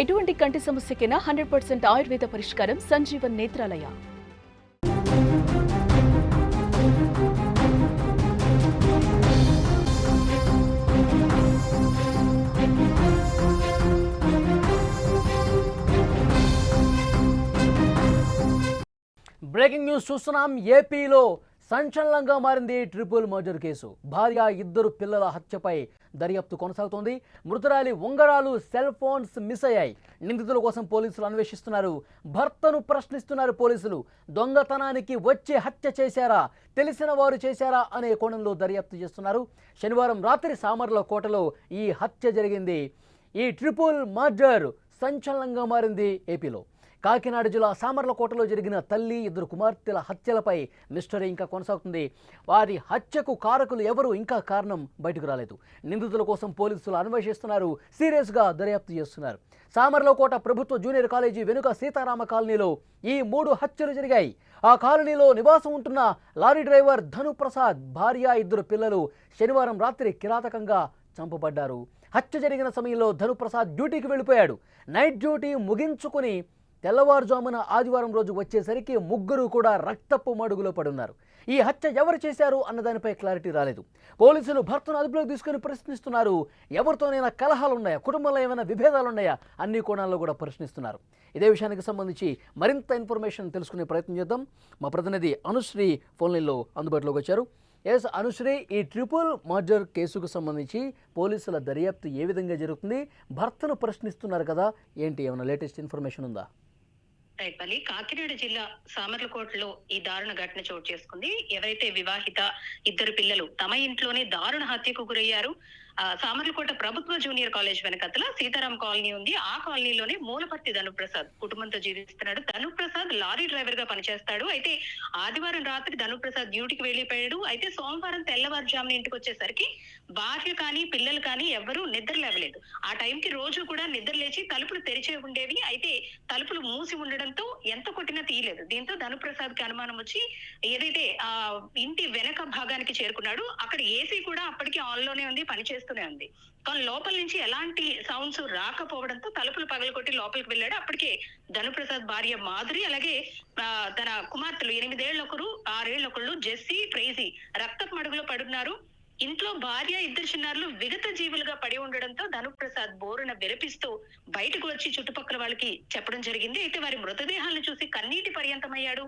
ఎటువంటి కంటి సమస్యకైనా hundred percent Ayurveda పరిష్కారం సంజీవన్ నేత్రాలయ. బ్రేకింగ్ న్యూస్ చూస్తున్నాం. ఏపీలో సంచలనంగా మారింది ట్రిపుల్ మర్డర్ కేసు. భార్య ఇద్దరు పిల్లల హత్యపై దర్యాప్తు కొనసాగుతోంది. మృతురాలి ఉంగరాలు సెల్ ఫోన్స్ మిస్ అయ్యాయి. నిందితుల కోసం పోలీసులు అన్వేషిస్తున్నారు. భర్తను ప్రశ్నిస్తున్నారు పోలీసులు. దొంగతనానికి వచ్చి హత్య చేశారా? తెలిసిన వారు చేశారా అనే కోణంలో దర్యాప్తు చేస్తున్నారు. శనివారం రాత్రి సామర్ల కోటలో ఈ హత్య జరిగింది. ఈ ట్రిపుల్ మర్డర్ సంచలనంగా మారింది ఏపీలో. కాకినాడ జిల్లా సామర్లకోటలో జరిగిన తల్లి ఇద్దరు కుమార్తెల హత్యలపై మిస్టరీ ఇంకా కొనసాగుతుంది. వారి హత్యకు కారకులు ఎవరు? ఇంకా కారణం బయటకు రాలేదు. నిందితుల కోసం పోలీసులు అన్వేషిస్తున్నారు. సీరియస్గా దర్యాప్తు చేస్తున్నారు. సామర్లకోట ప్రభుత్వ జూనియర్ కాలేజీ వెనుక సీతారామ కాలనీలో ఈ మూడు హత్యలు జరిగాయి. ఆ కాలనీలో నివాసం ఉంటున్న లారీ డ్రైవర్ ధను ప్రసాద్ భార్య ఇద్దరు పిల్లలు శనివారం రాత్రి కిరాతకంగా చంపబడ్డారు. హత్య జరిగిన సమయంలో ధనుప్రసాద్ డ్యూటీకి వెళ్ళిపోయాడు. నైట్ డ్యూటీ ముగించుకుని తెల్లవారుజామున ఆదివారం రోజు వచ్చేసరికి ముగ్గురు కూడా రక్తపు మడుగులో పడున్నారు. ఈ హత్య ఎవరు చేశారు అన్నదానిపై క్లారిటీ రాలేదు. పోలీసులు భర్తను అదుపులోకి తీసుకుని ప్రశ్నిస్తున్నారు. ఎవరితోనైనా కలహాలు ఉన్నాయా కుటుంబంలో ఏమైనా విభేదాలు ఉన్నాయా అన్ని కోణాల్లో కూడా ప్రశ్నిస్తున్నారు. ఇదే విషయానికి సంబంధించి మరింత ఇన్ఫర్మేషన్ తెలుసుకునే ప్రయత్నం చేద్దాం. మా ప్రతినిధి అనుశ్రీ ఫోన్లైన్లో అందుబాటులోకి వచ్చారు. ఎస్ అనుశ్రీ ఈ ట్రిపుల్ మర్డర్ కేసుకు సంబంధించి పోలీసుల దర్యాప్తు ఏ విధంగా జరుగుతుంది? భర్తను ప్రశ్నిస్తున్నారు కదా. ఏంటి? ఏమైనా లేటెస్ట్ ఇన్ఫర్మేషన్ ఉందా? రైపల్లి కాకినాడ జిల్లా సామర్లకోటలో ఈ దారుణ ఘటన చోటు చేసుకుంది. ఎవరైతే వివాహిత ఇద్దరు పిల్లలు తమ ఇంట్లోనే దారుణ హత్యకు గురయ్యారు. సామర్లకోట ప్రభుత్వ జూనియర్ కాలేజ్ వెనకతల సీతారాం కాలనీ ఉంది. ఆ కాలనీలోనే మూలపర్తి ధనుప్రసాద్ కుటుంబంతో జీవిస్తున్నాడు. ధనుప్రసాద్ లారీ డ్రైవర్గా పనిచేస్తాడు. అయితే ఆదివారం రాత్రి ధనుప్రసాద్ డ్యూటీకి వెళ్ళిపోయాడు. అయితే సోమవారం తెల్లవారుజామున ఇంటికి వచ్చేసరికి భార్య కానీ పిల్లలు కానీ ఎవరూ నిద్ర లేవలేదు. ఆ టైంకి రోజు కూడా నిద్ర లేచి తలుపులు తెరిచే ఉండేవి. అయితే తలుపులు మూసి ఉండడంతో ఎంత కొట్టినా తీయలేదు. దీంతో ధనుప్రసాద్కి అనుమానం వచ్చి ఏదైతే ఆ ఇంటి వెనక భాగానికి చేరుకున్నాడు అక్కడ ఏసీ కూడా అప్పటికి ఆన్లోనే ఉంది పనిచేస్తుంది చేస్తూనే ఉంది. కానీ లోపల నుంచి ఎలాంటి సౌండ్స్ రాకపోవడంతో తలుపులు పగలగొట్టి లోపలికి వెళ్ళాడు. అప్పటికే ధనుప్రసాద్ భార్య మాధురి అలాగే తన కుమార్తెలు ఎనిమిదేళ్ళు ఒకరు ఒకళ్ళు జెస్సీ ట్రేజీ రక్తపు మడుగులో పడున్నారు. ఇంట్లో భార్య ఇద్దరు చిన్నారులు విగత జీవులుగా పడి ఉండడంతో ధనుప్రసాద్ బోరున విరపిస్తూ బయటకు వచ్చి చుట్టుపక్కల వాళ్ళకి చెప్పడం జరిగింది. అయితే వారి మృతదేహాలను చూసి కన్నీటి పర్యంతమయ్యాడు.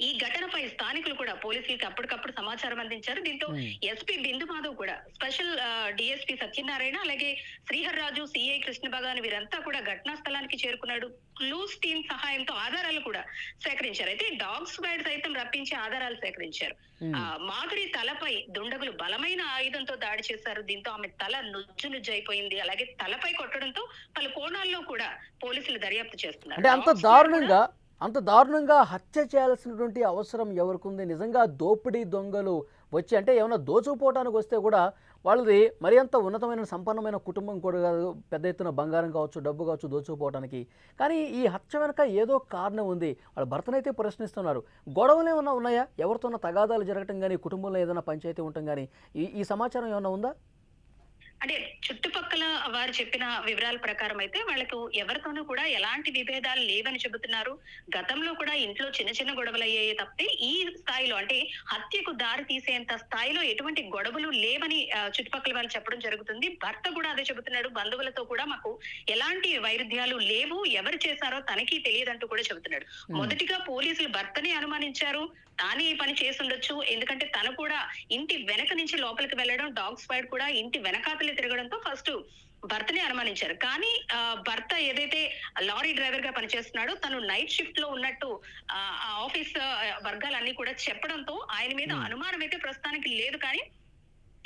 ఈ ఘటనపై స్థానికులు కూడా పోలీసులకి అప్పటికప్పుడు సమాచారం అందించారు. దీంతో. ఎస్పీ బిందు మాధవ్ కూడా స్పెషల్ డిఎస్పీ సత్యనారాయణ అలాగే శ్రీహర్ రాజు సిఐ కృష్ణ భగవాన్ వీరంతా కూడా ఘటనా స్థలానికి చేరుకున్నాడు. క్లూస్ టీమ్ సహాయంతో ఆధారాలు కూడా సేకరించారు. అయితే డాగ్ స్క్వాడ్ సైతం రప్పించి ఆధారాలు సేకరించారు. ఆ మాధురి తలపై దుండగులు బలమైన ఆయుధంతో దాడి చేశారు. దీంతో ఆమె తల నుజ్జు నుజ్జు అయిపోయింది అలాగే తలపై కొట్టడంతో పలు కోణాల్లో కూడా పోలీసులు దర్యాప్తు చేస్తున్నారు. అంటే అంత దారుణంగా అంత దారుణంగా హత్య చేయాల్సినటువంటి అవసరం ఎవరికి నిజంగా దోపిడీ దొంగలు వచ్చి అంటే ఏమైనా దోచుకుపోవడానికి వస్తే కూడా వాళ్ళది మరి అంత ఉన్నతమైన సంపన్నమైన కుటుంబం కూడా కాదు. పెద్ద ఎత్తున బంగారం కావచ్చు డబ్బు కావచ్చు దోచుకుపోవడానికి కానీ ఈ హత్య వెనక ఏదో కారణం ఉంది. వాళ్ళ భర్తనైతే ప్రశ్నిస్తున్నారు. గొడవలు ఏమైనా ఉన్నాయా? ఎవరితోనో తగాదాలు జరగటం కానీ కుటుంబంలో ఏదైనా పంచాయతీ ఉండటం కానీ ఈ ఈ సమాచారం ఏమైనా ఉందా? అంటే చుట్టుపక్కల వారు చెప్పిన వివరాల ప్రకారం అయితే వాళ్ళకు ఎవరితోనూ కూడా ఎలాంటి విభేదాలు లేవని చెబుతున్నారు. గతంలో కూడా ఇంట్లో చిన్న చిన్న గొడవలు అయ్యాయి తప్పితే ఈ స్థాయిలో అంటే హత్యకు దారి తీసేంత స్థాయిలో ఎటువంటి గొడవలు లేవని చుట్టుపక్కల వాళ్ళు చెప్పడం జరుగుతుంది. భర్త కూడా అదే చెబుతున్నాడు. బంధువులతో కూడా మాకు ఎలాంటి వైరుధ్యాలు లేవు. ఎవరు చేశారో తనకి తెలియదంటూ కూడా చెబుతున్నాడు. మొదటిగా పోలీసులు భర్తని అనుమానించారు. తానే ఈ పని చేసుండొచ్చు ఎందుకంటే తను కూడా ఇంటి వెనక నుంచి లోపలికి వెళ్ళడం డాగ్ స్క్వాడ్ కూడా ఇంటి వెనకాతలే తిరగడంతో ఫస్ట్ భర్తని అనుమానించారు. కానీ ఆ, భర్త ఏదైతే లారీ డ్రైవర్గా పనిచేస్తున్నాడో తను నైట్ షిఫ్ట్లో ఉన్నట్టు ఆ ఆఫీస్ వర్గాలన్నీ కూడా చెప్పడంతో ఆయన మీద. అనుమానం అయితే ప్రస్తుతానికి లేదు. కానీ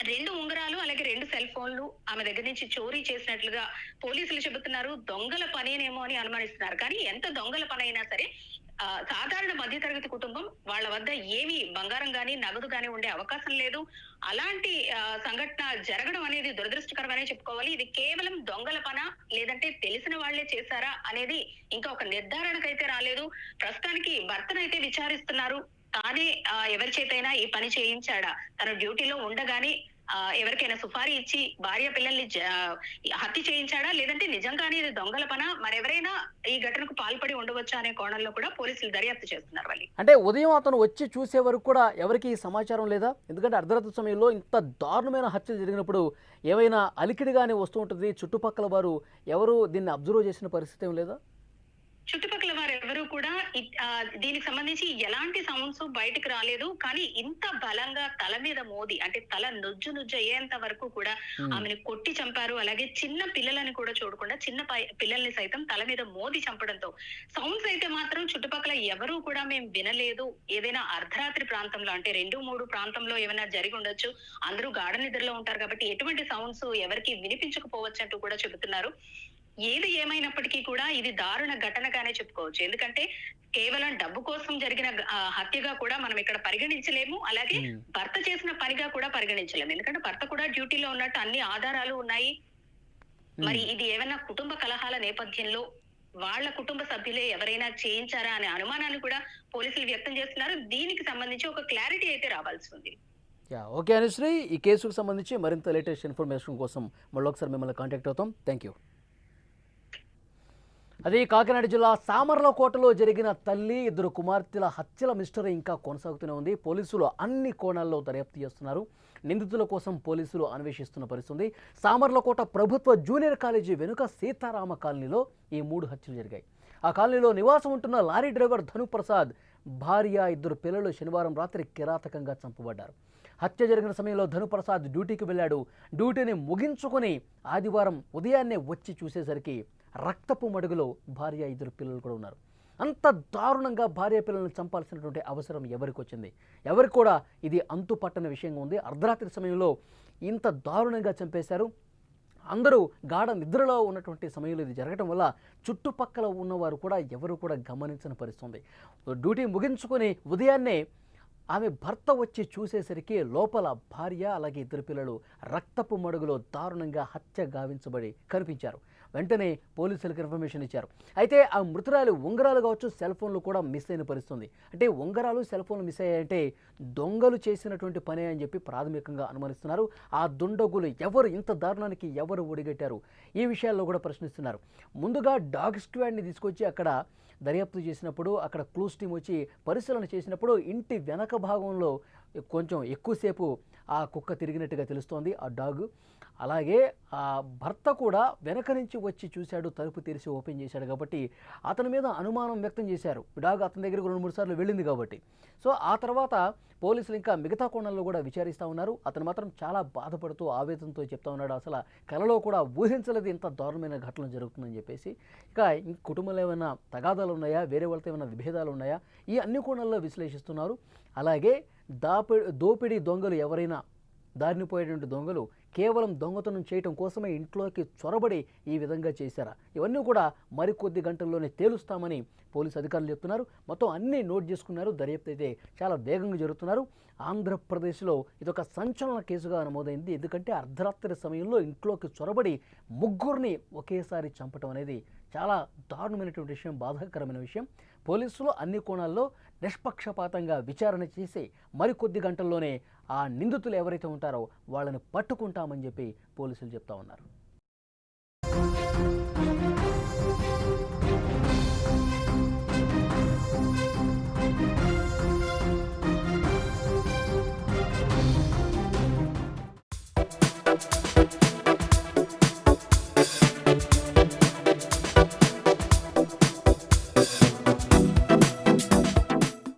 రెండు ఉంగరాలు అలాగే రెండు సెల్ ఫోన్లు ఆమె దగ్గర నుంచి చోరీ చేసినట్లుగా పోలీసులు చెబుతున్నారు. దొంగల పనేనేమో అని అనుమానిస్తున్నారు. కానీ ఎంత దొంగల పని అయినా సరే సాధారణ మధ్యతరగతి కుటుంబం వాళ్ళ వద్ద ఏమి బంగారం గాని నగదు గాని ఉండే అవకాశం లేదు. అలాంటి సంఘటన జరగడం అనేది దురదృష్టకరమనే చెప్పుకోవాలి. ఇది కేవలం దొంగల పన లేదంటే తెలిసిన వాళ్ళే చేశారా అనేది ఇంకా ఒక నిర్ధారణకైతే రాలేదు. ప్రస్తుతానికి భర్తనైతే విచారిస్తున్నారు. తానే ఎవరి చేతైనా ఈ పని చేయించాడా? తన డ్యూటీలో ఉండగానే ఎవరికైనా సుపారీ ఇచ్చి భార్య పిల్లల్ని హత్య చేయించాడా? లేదంటే నిజంగానే ఇది దొంగల పన మరెవరైనా ఈ ఘటనకు పాల్పడి ఉండవచ్చా అనే కోణంలో కూడా పోలీసులు దర్యాప్తు చేస్తున్నారు వాళ్ళు. అంటే ఉదయం అతను వచ్చి చూసే వరకు కూడా ఎవరికి ఈ సమాచారం లేదా? ఎందుకంటే అర్ధరాత్రి సమయంలో ఇంత దారుణమైన హత్యలు జరిగినప్పుడు ఏమైనా అలికిడిగానే వస్తూ ఉంటుంది. చుట్టుపక్కల వారు ఎవరు దీన్ని అబ్జర్వ్ చేసిన పరిస్థితి ఏం లేదా? చుట్టుపక్కల వారు కూడా దీనికి సంబంధించి ఎలాంటి సౌండ్స్ బయటకు రాలేదు. కానీ ఇంత బలంగా తల మీద మోది అంటే తల నుజ్జు నుజ్జు అయ్యేంత వరకు కూడా. ఆమెను కొట్టి చంపారు. అలాగే చిన్న పిల్లలని కూడా చూడకుండా చిన్న పై- పిల్లల్ని సైతం తల మీద మోది చంపడంతో సౌండ్స్ అయితే మాత్రం చుట్టుపక్కల ఎవరు కూడా మేము వినలేదు. ఏదైనా అర్ధరాత్రి ప్రాంతంలో అంటే రెండు మూడు ప్రాంతంలో ఏమైనా జరిగి ఉండొచ్చు. అందరూ గాఢ నిద్రలో ఉంటారు కాబట్టి ఎటువంటి సౌండ్స్ ఎవరికి వినిపించకపోవచ్చు అంటూ కూడా చెబుతున్నారు. ఏది ఏమైనప్పటికీ కూడా ఇది దారుణ ఘటనగానే చెప్పుకోవచ్చు. ఎందుకంటే కేవలం డబ్బు కోసం జరిగిన హత్యగా కూడా మనం ఇక్కడ పరిగణించలేము. అలాగే. భర్త చేసిన పనిగా కూడా పరిగణించలేము. ఎందుకంటే భర్త కూడా డ్యూటీలో ఉన్నట్టు అన్ని ఆధారాలు ఉన్నాయి. మరి ఇది ఏమైనా కుటుంబ కలహాల నేపథ్యంలో వాళ్ళ కుటుంబ సభ్యులే ఎవరైనా చేయించారా అనే అనుమానాన్ని కూడా పోలీసులు వ్యక్తం చేస్తున్నారు. దీనికి సంబంధించి ఒక క్లారిటీ అయితే రావాల్సి ఉంది. ఓకే అనుశ్రీ. ఈ కేసుకు సంబంధించి మరింత లేటెస్ట్ ఇన్ఫర్మేషన్ కోసం మళ్ళీ ఒకసారి మిమ్మల్ని కాంటాక్ట్ అవుతాం. థ్యాంక్ యూ అదే కాకినాడ జిల్లా సామర్లకోటలో జరిగిన తల్లి ఇద్దరు కుమార్తెల హత్యల మిస్టరీ ఇంకా కొనసాగుతూనే ఉంది. పోలీసులు అన్ని కోణాల్లో దర్యాప్తు చేస్తున్నారు. నిందితుల కోసం పోలీసులు అన్వేషిస్తున్న పరిస్థితి సామర్లకోట ప్రభుత్వ జూనియర్ కాలేజీ వెనుక సీతారామ కాలనీలో ఈ మూడు హత్యలు జరిగాయి. ఆ కాలనీలో నివాసం ఉంటున్న లారీ డ్రైవర్ ధను ప్రసాద్ భార్య ఇద్దరు పిల్లలు శనివారం రాత్రి కిరాతకంగా చంపబడ్డారు. హత్య జరిగిన సమయంలో ధనుప్రసాద్ డ్యూటీకి వెళ్ళాడు. డ్యూటీని ముగించుకొని ఆదివారం ఉదయాన్నే వచ్చి చూసేసరికి రక్తపు మడుగులో భార్య ఇద్దరు పిల్లలు కూడా ఉన్నారు. అంత దారుణంగా భార్య పిల్లల్ని చంపాల్సినటువంటి అవసరం ఎవరికి వచ్చింది? ఎవరికి కూడా ఇది అంతు పట్టని విషయంగా ఉంది. అర్ధరాత్రి సమయంలో ఇంత దారుణంగా చంపేశారు. అందరూ గాఢ నిద్రలో ఉన్నటువంటి సమయంలో ఇది జరగడం వల్ల చుట్టుపక్కల ఉన్నవారు కూడా ఎవరు కూడా గమనించని పరిస్థితుంది. డ్యూటీ ముగించుకొని ఉదయాన్నే ఆమె భర్త వచ్చి చూసేసరికి లోపల భార్య అలాగే ఇద్దరు పిల్లలు రక్తపు మడుగులో దారుణంగా హత్య గావించబడి కనిపించారు. వెంటనే పోలీసులకు ఇన్ఫర్మేషన్ ఇచ్చారు. అయితే ఆ మృతురాలు ఉంగరాలు కావచ్చు సెల్ ఫోన్లు కూడా మిస్ అయిన పరిస్థితుంది. అంటే ఉంగరాలు సెల్ ఫోన్లు మిస్ అయ్యాయంటే దొంగలు చేసినటువంటి పనే అని చెప్పి ప్రాథమికంగా అనుమానిస్తున్నారు. ఆ దుండగులు ఎవరు ఇంత దారుణానికి ఎవరు ఒడిగట్టారు? ఈ విషయాల్లో కూడా ప్రశ్నిస్తున్నారు. ముందుగా డాగ్ స్క్వాడ్ని తీసుకొచ్చి అక్కడ దర్యాప్తు చేసినప్పుడు అక్కడ క్లూస్ టీం వచ్చి పరిశీలన చేసినప్పుడు ఇంటి వెనక భాగంలో కొంచెం ఎక్కువసేపు ఆ కుక్క తిరిగినట్టుగా తెలుస్తోంది ఆ డాగ్. అలాగే ఆ భర్త కూడా వెనక నుంచి వచ్చి చూశాడు తలుపు తెరిచి ఓపెన్ చేశాడు కాబట్టి అతని మీద అనుమానం వ్యక్తం చేశారు. డాగ్ అతని దగ్గరకు రెండు మూడు సార్లు వెళ్ళింది కాబట్టి. సో ఆ తర్వాత పోలీసులు ఇంకా మిగతా కోణంలో కూడా విచారిస్తూ ఉన్నారు. అతను మాత్రం చాలా బాధపడుతూ ఆవేదనతో చెప్తా ఉన్నాడు. అసలు కలలో కూడా ఊహించలేదు ఇంత దారుణమైన ఘటన జరుగుతుందని చెప్పేసి. ఇక కుటుంబంలో ఏమైనా తగాదాలు ఉన్నాయా? వేరే వాళ్ళతో ఏమైనా విభేదాలు ఉన్నాయా? ఈ అన్ని కోణాల్లో విశ్లేషిస్తున్నారు. అలాగే దాపి దోపిడీ దొంగలు ఎవరైనా దారినిపోయేటువంటి దొంగలు కేవలం దొంగతనం చేయటం కోసమే ఇంట్లోకి చొరబడి ఈ విధంగా చేశారా? ఇవన్నీ కూడా మరికొద్ది గంటల్లోనే తేలుస్తామని పోలీసు అధికారులు చెప్తున్నారు. మొత్తం అన్నీ నోట్ చేసుకున్నారు. దర్యాప్తు అయితే చాలా వేగంగా జరుగుతున్నారు. ఆంధ్రప్రదేశ్లో ఇదొక సంచలన కేసుగా నమోదైంది. ఎందుకంటే అర్ధరాత్రి సమయంలో ఇంట్లోకి చొరబడి ముగ్గురిని ఒకేసారి చంపటం అనేది చాలా దారుణమైనటువంటి విషయం బాధాకరమైన విషయం. పోలీసులు అన్ని కోణాల్లో నిష్పక్షపాతంగా విచారణ చేసి మరికొద్ది గంటల్లోనే ఆ నిందితులు ఎవరైతే ఉంటారో వాళ్ళని పట్టుకుంటామని చెప్పి పోలీసులు చెప్తా ఉన్నారు.